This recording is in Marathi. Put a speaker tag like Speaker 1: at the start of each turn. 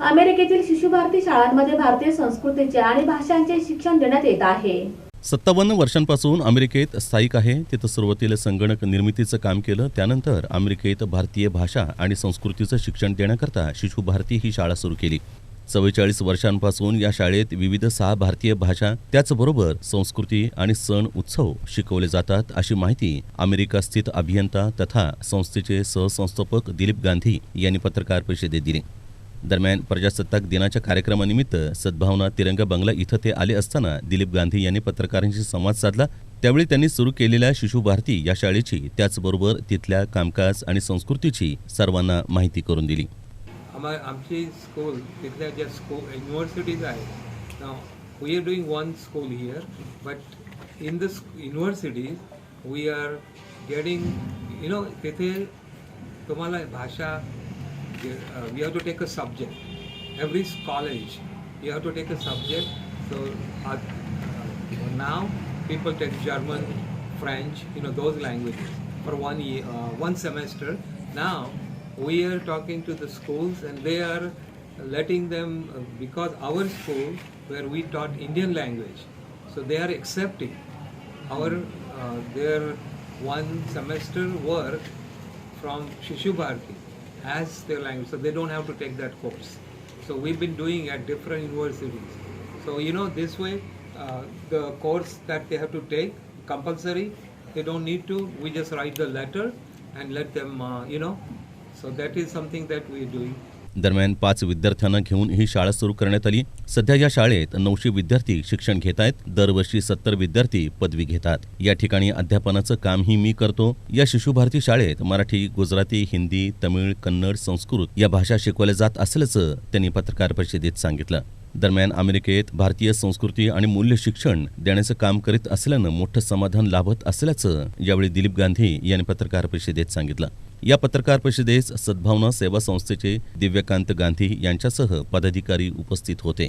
Speaker 1: अमेरिकेतील शिशुभारती शाळांमध्ये भारतीय संस्कृतीचे आणि भाषांचे शिक्षण देण्यात येत आहे.
Speaker 2: सत्तावन्न वर्षांपासून अमेरिकेत स्थायिक आहे. तिथं सुरुवातीला संगणक निर्मितीचं काम केलं. त्यानंतर अमेरिकेत भारतीय भाषा आणि संस्कृतीचं शिक्षण देण्याकरता शिशु भारती ही शाळा सुरू केली. चव्वेचाळीस वर्षांपासून या शाळेत विविध सहा भारतीय भाषा त्याचबरोबर संस्कृती आणि सण उत्सव शिकवले जातात अशी माहिती अमेरिका स्थित अभियंता तथा संस्थेचे सहसंस्थापक दिलीप गांधी यांनी पत्रकार परिषदेत दिली. दरम्यान प्रजासत्ताक दिनाच्या कार्यक्रमानिमित्त सद्भावना तिरंगा बंगला इथं ते आले असताना दिलीप गांधी यांनी पत्रकारांशी संवाद साधला. त्यावेळी त्यांनी सुरू केलेल्या शिशु भारती या शाळेची त्याचबरोबर तिथल्या कामकाज आणि संस्कृतीची सर्वांना माहिती करून दिली.
Speaker 3: आमची स्कूल तिथल्या ज्या स्कूल युनिव्हर्सिटीज आहेत we are doing one school here but in the universities we are getting you know तिथे तुम्हाला भाषा uh, we have to take a subject. Every college, you have to take a subject. So uh, uh now people take German, French, you know, those languages for one year, uh, one semester. Now we are talking to the schools and they are letting them, uh, because our school, where we taught Indian language, so they are accepting our, their one semester work from Shishu Bharati as their language, so they don't have to take that course. So we've been doing at different universities. So you know this way, uh, the course that they have to take compulsory, they don't need to. We just write the letter and let them, uh, you know. So that is something that we are doing.
Speaker 2: दरम्यान पाच विद्यार्थ्यांना घेऊन ही शाळा सुरू करण्यात आली. सध्या या शाळेत नऊशे विद्यार्थी शिक्षण घेत आहेत. दरवर्षी सत्तर विद्यार्थी पदवी घेतात. या ठिकाणी अध्यापनाचं कामही मी करतो. या शिशुभारती शाळेत मराठी गुजराती हिंदी तमिळ कन्नड संस्कृत या भाषा शिकवल्या जात असल्याचं त्यांनी पत्रकार परिषदेत सांगितलं. दरम्यान अमेरिकेत भारतीय संस्कृती आणि मूल्य शिक्षण देण्याचं काम करीत असल्यानं मोठं समाधान लाभत असल्याचं यावेळी दिलीप गांधी यांनी पत्रकार परिषदेत सांगितलं. या पत्रकार परिषदेस सद्भावना सेवा संस्थेचे दिव्यकांत गांधी यांच्यासह पदाधिकारी उपस्थित होते.